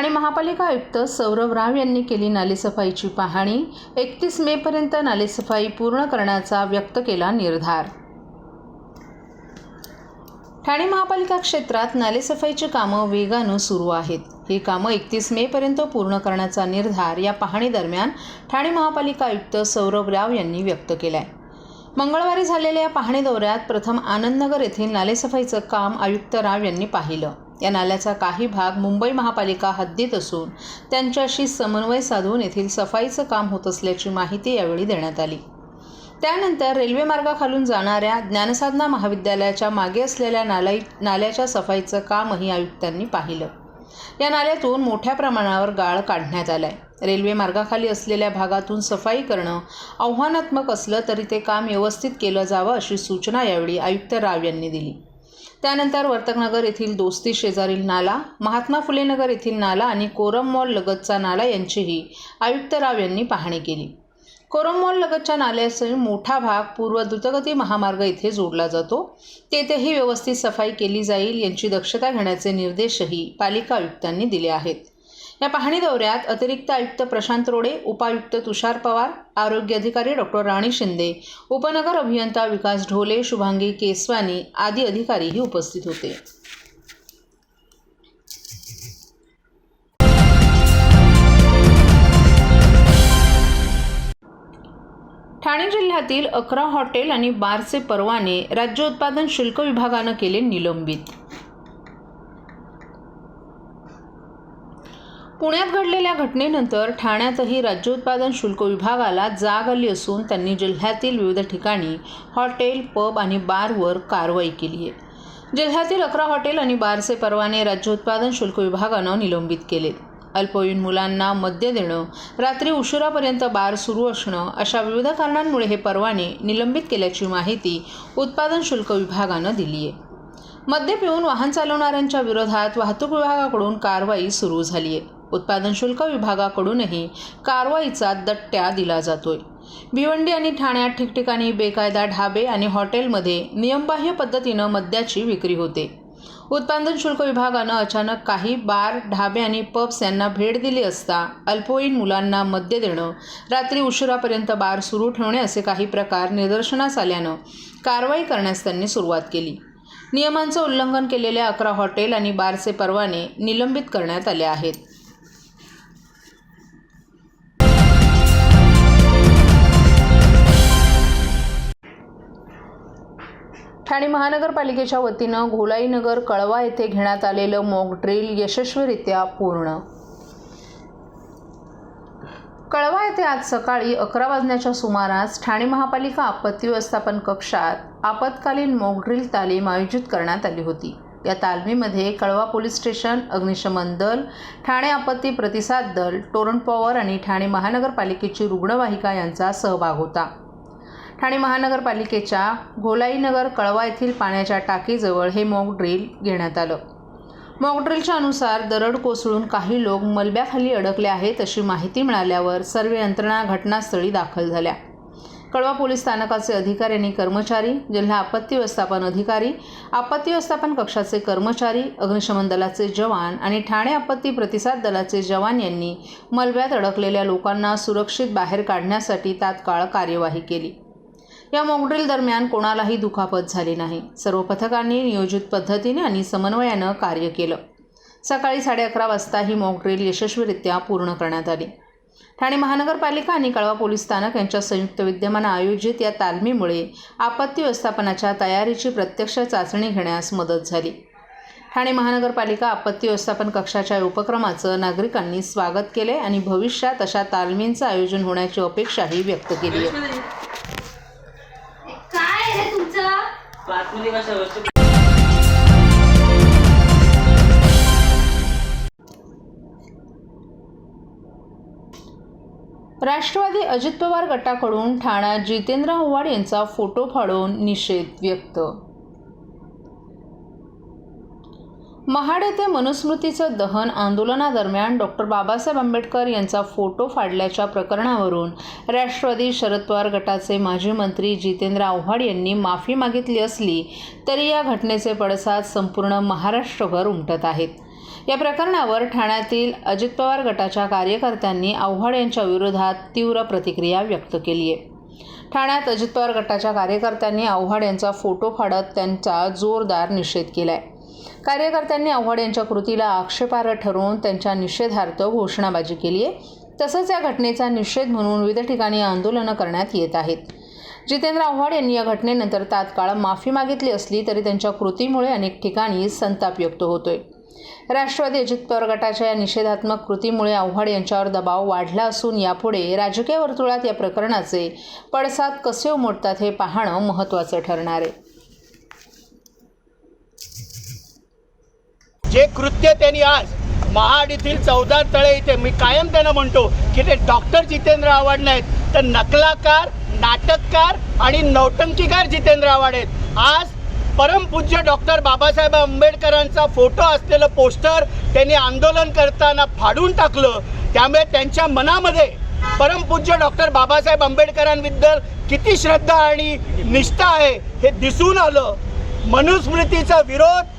ठाणे महापालिका आयुक्त सौरभ राव यांनी केली नालेसफाईची पाहणी. एकतीस मेपर्यंत नालेसफाई पूर्ण करण्याचा व्यक्त केला निर्धार. ठाणे महापालिका क्षेत्रात नालेसफाईची कामं वेगानं सुरू आहेत. ही कामं एकतीस मेपर्यंत पूर्ण करण्याचा निर्धार या पाहणीदरम्यान ठाणे महापालिका आयुक्त सौरभ राव यांनी व्यक्त केला आहे मंगळवारी झालेल्या या पाहणी दौऱ्यात प्रथम आनंदनगर येथील नालेसफाईचं काम आयुक्त राव यांनी पाहिलं. या नाल्याचा काही भाग मुंबई महापालिका हद्दीत असून त्यांच्याशी समन्वय साधून येथील सफाईचं काम होत असल्याची माहिती यावेळी देण्यात आली. त्यानंतर रेल्वे मार्गाखालून जाणाऱ्या ज्ञानसाधना महाविद्यालयाच्या मागे असलेल्या नालाई नाल्याच्या सफाईचं कामही आयुक्तांनी पाहिलं. या नाल्यातून मोठ्या प्रमाणावर गाळ काढण्यात आलाय. रेल्वे मार्गाखाली असलेल्या भागातून सफाई करणं आव्हानात्मक असलं तरी ते काम व्यवस्थित केलं जावं अशी सूचना यावेळी आयुक्त राव यांनी दिली. त्यानंतर वर्तकनगर येथील दोस्ती शेजारील नाला महात्मा फुले नगर येथील नाला आणि कोरम मॉल लगतचा नाला यांचीही आयुक्त राव यांनी पाहणी केली. कोरम मॉल लगतच्या नाल्याचा मोठा भाग पूर्व द्रुतगती महामार्ग येथे जोडला जातो. तेथेही व्यवस्थित सफाई केली जाईल यांची दक्षता घेण्याचे निर्देशही पालिका आयुक्तांनी दिले आहेत. या पाहणी दौऱ्यात अतिरिक्त आयुक्त प्रशांत रोडे उपायुक्त तुषार पवार आरोग्य अधिकारी डॉक्टर राणी शिंदे उपनगर अभियंता विकास ढोले शुभांगी केसवानी आदी अधिकारीही उपस्थित होते. ठाणे जिल्ह्यातील अकरा हॉटेल आणि बारचे परवाने राज्य उत्पादन शुल्क विभागानं केले निलंबित. पुण्यात घडलेल्या घटनेनंतर ठाण्यातही राज्य उत्पादन शुल्क विभागाला जाग आली असून त्यांनी जिल्ह्यातील विविध ठिकाणी हॉटेल पब आणि बारवर कारवाई केली आहे. जिल्ह्यातील अकरा हॉटेल आणि बारचे परवाने राज्य उत्पादन शुल्क विभागानं निलंबित केलेत. अल्पवयीन मुलांना मद्य देणं रात्री उशिरापर्यंत बार सुरू असणं अशा विविध कारणांमुळे हे परवाने निलंबित केल्याची माहिती उत्पादन शुल्क विभागानं दिली आहे. मद्य पिऊन वाहन चालवणाऱ्यांच्या विरोधात वाहतूक विभागाकडून कारवाई सुरू झाली आहे. उत्पादन शुल्क विभागाकडूनही कारवाईचा दट्ट्या दिला जातोय. भिवंडी आणि ठाण्यात ठिकठिकाणी बेकायदा ढाबे आणि हॉटेलमध्ये नियमबाह्य पद्धतीनं मद्याची विक्री होते. उत्पादन शुल्क विभागानं अचानक काही बार ढाबे आणि पब्स यांना भेट दिली असता अल्पवयीन मुलांना मद्य देणं रात्री उशिरापर्यंत बार सुरू ठेवणे असे काही प्रकार निदर्शनास आल्यानं कारवाई करण्यास त्यांनी सुरुवात केली. नियमांचं उल्लंघन केलेल्या अकरा हॉटेल आणि बारचे परवाने निलंबित करण्यात आले आहेत. ठाणे महानगरपालिकेच्या वतीनं घोलाईनगर कळवा येथे घेण्यात आलेलं मॉक ड्रिल यशस्वीरित्या पूर्ण. कळवा येथे आज सकाळी अकरा वाजण्याच्या सुमारास ठाणे महापालिका आपत्ती व्यवस्थापन कक्षात आपत्कालीन मॉक ड्रिल तालीम आयोजित करण्यात आली होती. या तालमीमध्ये कळवा पोलीस स्टेशन अग्निशमन दल ठाणे आपत्ती प्रतिसाद दल टोरंट पॉवर आणि ठाणे महानगरपालिकेची रुग्णवाहिका यांचा सहभाग होता. ठाणे महानगरपालिकेच्या घोलाईनगर कळवा येथील पाण्याच्या टाकीजवळ हे मॉक ड्रिल घेण्यात आलं. मॉक ड्रिलच्या अनुसार दरड कोसळून काही लोक मलब्याखाली अडकले आहेत अशी माहिती मिळाल्यावर सर्व यंत्रणा घटनास्थळी दाखल झाल्या. कळवा पोलीस स्थानकाचे अधिकारी आणि कर्मचारी जिल्हा आपत्ती व्यवस्थापन अधिकारी आपत्ती व्यवस्थापन कक्षाचे कर्मचारी अग्निशमन दलाचे जवान आणि ठाणे आपत्ती प्रतिसाद दलाचे जवान यांनी मलब्यात अडकलेल्या लोकांना सुरक्षित बाहेर काढण्यासाठी तात्काळ कार्यवाही केली. या मॉकड्रिल दरम्यान कोणालाही दुखापत झाली नाही. सर्व पथकांनी नियोजित पद्धतीने आणि समन्वयानं कार्य केलं. सकाळी साडे अकरा वाजता ही मॉकड्रिल यशस्वीरित्या पूर्ण करण्यात आली. ठाणे महानगरपालिका आणि कळवा पोलीस स्थानक यांच्या संयुक्त विद्यमानं आयोजित या तालमीमुळे आपत्ती व्यवस्थापनाच्या तयारीची प्रत्यक्ष चाचणी घेण्यास मदत झाली. ठाणे महानगरपालिका आपत्ती व्यवस्थापन कक्षाच्या या उपक्रमाचं नागरिकांनी स्वागत केले आणि भविष्यात अशा तालमींचं आयोजन होण्याची अपेक्षाही व्यक्त केली आहे. कशा वस्तू राष्ट्रवादी अजित पवार गटाकडून ठाण्यात जितेंद्र आव्हाड यांचा फोटो फाडून निषेध व्यक्त महाड येथे मनुस्मृतीचं दहन आंदोलनादरम्यान डॉक्टर बाबासाहेब आंबेडकर यांचा फोटो फाडल्याच्या प्रकरणावरून राष्ट्रवादी शरद पवार गटाचे माजी मंत्री जितेंद्र आव्हाड यांनी माफी मागितली असली तरी या घटनेचे पडसाद संपूर्ण महाराष्ट्रभर उमटत आहेत. या प्रकरणावर ठाण्यातील अजित पवार गटाच्या कार्यकर्त्यांनी आव्हाड यांच्या विरोधात तीव्र प्रतिक्रिया व्यक्त केली आहे. ठाण्यात अजित पवार गटाच्या कार्यकर्त्यांनी आव्हाड यांचा फोटो फाडत त्यांचा जोरदार निषेध केला आहे कार्यकर्त्यांनी आव्हाड यांच्या कृतीला आक्षेपार्ह ठरवून त्यांच्या निषेधार्थ घोषणाबाजी केली आहे. तसंच या घटनेचा निषेध म्हणून विविध ठिकाणी आंदोलनं करण्यात येत आहेत. जितेंद्र आव्हाड यांनी या घटनेनंतर तात्काळ माफी मागितली असली तरी त्यांच्या कृतीमुळे अनेक ठिकाणी संताप व्यक्त होतोय. राष्ट्रवादी अजित पवार गटाच्या या निषेधात्मक कृतीमुळे आव्हाड यांच्यावर दबाव वाढला असून यापुढे राजकीय वर्तुळात या प्रकरणाचे पडसाद कसे उमटतात हे पाहणं महत्त्वाचं ठरणार आहे. जे कृत्य त्यांनी आज महाड येथील चौदार तळे इथे मी कायम त्यांना म्हणतो की ते डॉक्टर जितेंद्र आव्हाड नाहीत तर नकलाकार नाटककार आणि नौटंकीकार जितेंद्र आव्हाड आहेत. आज परमपूज्य डॉक्टर बाबासाहेब आंबेडकरांचा फोटो असलेलं पोस्टर त्यांनी आंदोलन करताना फाडून टाकलं. त्यामुळे त्यांच्या मनामध्ये परमपूज्य डॉक्टर बाबासाहेब आंबेडकरांबद्दल किती श्रद्धा आणि निष्ठा आहे हे दिसून आलं. मनुस्मृतीचा विरोध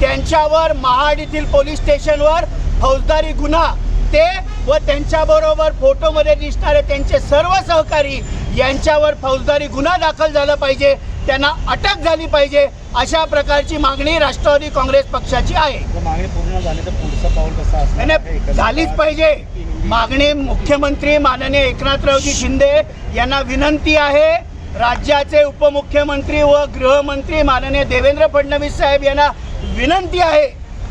त्यांच्यावर महाड येथील पोलीस स्टेशनवर फौजदारी गुन्हा ते व त्यांच्याबरोबर फोटोमध्ये दिसणारे त्यांचे सर्व सहकारी यांच्यावर फौजदारी गुन्हा दाखल झाला पाहिजे त्यांना अटक झाली पाहिजे अशा प्रकारची मागणी राष्ट्रवादी काँग्रेस पक्षाची आहे. जर मागणी पूर्ण झाली तर पुढचं पाऊल कसं असणार? नाही, आहे? नाही एकंदरीत झालीच पाहिजे. मागणी मुख्यमंत्री माननीय एकनाथरावजी शिंदे यांना विनंती आहे. राज्याचे उपमुख्यमंत्री व गृहमंत्री माननीय देवेंद्र फडणवीस साहेब यांना विनंती आहे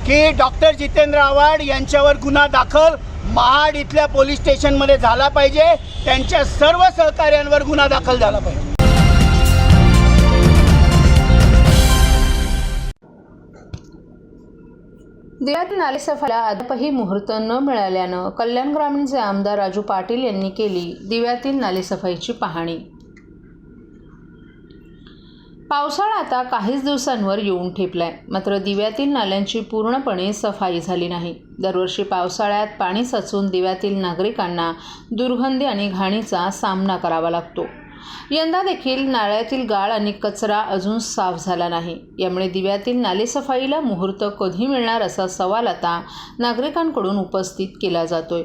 की डॉक्टर जितेंद्र आव्हाड यांच्यावर गुन्हा दाखल महाड इथल्या पोलीस स्टेशनमध्ये झाला पाहिजे. त्यांच्या सर्व सहकार्यांवर गुन्हा दाखल झाला पाहिजे. दिव्यातील नालेसफाला अद्यापही मुहूर्त न मिळाल्यानं कल्याण ग्रामीणचे आमदार राजू पाटील यांनी केली दिव्यातील नालेसफाईची पाहणी. पावसाळा आता काहीच दिवसांवर येऊन ठेपलाय. मात्र दिव्यातील नाल्यांची पूर्णपणे सफाई झाली नाही. दरवर्षी पावसाळ्यात पाणी साचून दिव्यातील नागरिकांना दुर्गंधी आणि घाणीचा सामना करावा लागतो. यंदा देखील नाळ्यातील गाळ आणि कचरा अजून साफ झाला नाही. यामुळे दिव्यातील नालेसफाईला मुहूर्त कधी मिळणार असा सवाल आता नागरिकांकडून उपस्थित केला जातोय.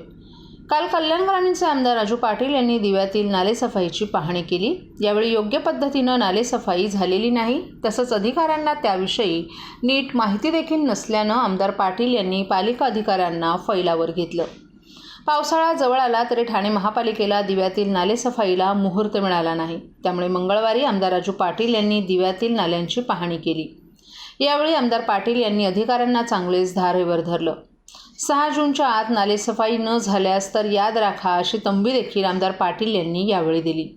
काल कल्याण ग्रामीणचे आमदार राजू पाटील यांनी दिव्यातील नालेसफाईची पाहणी केली. यावेळी योग्य पद्धतीनं नालेसफाई झालेली नाही तसंच अधिकाऱ्यांना त्याविषयी नीट माहिती देखील नसल्यानं आमदार पाटील यांनी पालिका अधिकाऱ्यांना फैलावर घेतलं. पावसाळा जवळ आला तरी ठाणे महापालिकेला दिव्यातील नालेसफाईला मुहूर्त मिळाला नाही. त्यामुळे मंगळवारी आमदार राजू पाटील यांनी दिव्यातील नाल्यांची पाहणी केली. यावेळी आमदार पाटील यांनी अधिकाऱ्यांना चांगलेच धारेवर धरलं. सहा जूनच्या आत नालेसफाई न झाल्यास तर याद राखा अशी तंबी देखील आमदार पाटील यांनी यावेळी दिली.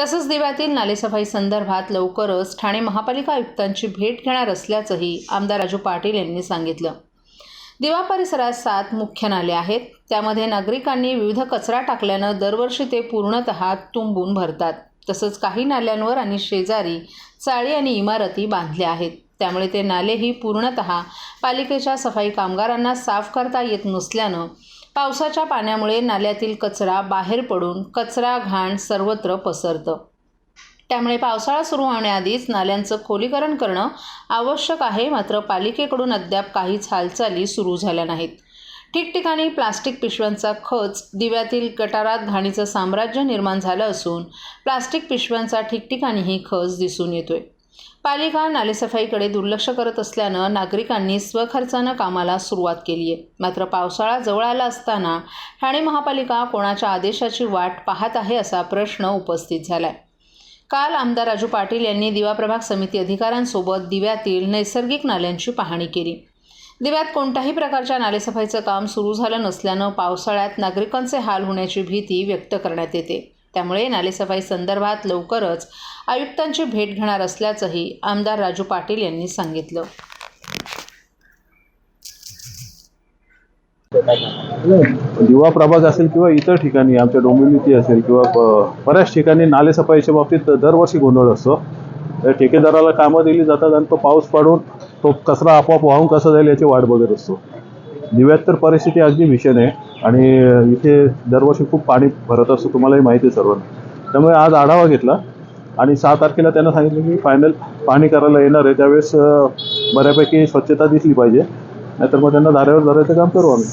तसंच दिव्यातील नालेसफाई संदर्भात लवकरच ठाणे महापालिका आयुक्तांची भेट घेणार असल्याचंही आमदार राजू पाटील यांनी सांगितलं. दिवा परिसरात सात मुख्य नाले आहेत. त्यामध्ये नागरिकांनी विविध कचरा टाकल्यानं दरवर्षी ते पूर्णतः तुंबून भरतात. तसंच काही नाल्यांवर आणि शेजारी चाळी आणि इमारती बांधल्या आहेत. त्यामुळे ते नालेही पूर्णतः पालिकेच्या सफाई कामगारांना साफ करता येत नसल्यानं पावसाच्या पाण्यामुळे नाल्यातील कचरा बाहेर पडून कचरा घाण सर्वत्र पसरतं. त्यामुळे पावसाळा सुरू होण्याआधीच नाल्यांचं खोलीकरण करणं आवश्यक आहे मात्र पालिकेकडून अद्याप काहीच हालचाली सुरू झाल्या नाहीत. ठिकठिकाणी प्लास्टिक पिशव्यांचा खच दिव्यातील गटारात घाणीचं साम्राज्य निर्माण झालं असून प्लास्टिक पिशव्यांचा ठिकठिकाणीही खच दिसून येतोय. पालिका नालेसफाईकडे दुर्लक्ष करत असल्यानं नागरिकांनी स्वखर्चानं कामाला सुरुवात केली आहे. मात्र पावसाळा जवळ आला असताना ठाणे महापालिका कोणाच्या आदेशाची वाट पाहत आहे असा प्रश्न उपस्थित झालाय. काल आमदार राजू पाटील यांनी दिवा प्रभाग समिती अधिकाऱ्यांसोबत दिव्यातील नैसर्गिक नाल्यांची पाहणी केली. दिव्यात कोणत्याही प्रकारच्या नालेसफाईचं काम सुरू झालं नसल्यानं पावसाळ्यात नागरिकांचे हाल होण्याची भीती व्यक्त करण्यात येते. त्यामुळे नालेसफाई संदर्भात लवकरच आयुक्तांची भेट घेणार असल्याचंही आमदार राजू पाटील यांनी सांगितलं. दिवा प्रभाग असेल किंवा इतर ठिकाणी आमच्या डोंबिवलीची असेल किंवा बऱ्याच ठिकाणी नालेसफाईच्या बाबतीत दरवर्षी गोंधळ असतो. ठेकेदाराला कामं दिली जातात आणि तो पाऊस पाडून तो कचरा आपोआप वाहून कसा जाईल याची वाट बघत असतो. दिव्यात तर परिस्थिती अगदी भीषण आहे आणि इथे दरवर्षी खूप पाणी भरत असतं तुम्हालाही माहिती आहे सर्वांना. त्यामुळे आज आढावा घेतला आणि सहा तारखेला त्यांना सांगितलं की फायनल पाणी करायला येणार आहे. त्यावेळेस बऱ्यापैकी स्वच्छता दिसली पाहिजे. नाहीतर मग त्यांना धाऱ्यावर धरायचं काम करू आम्ही.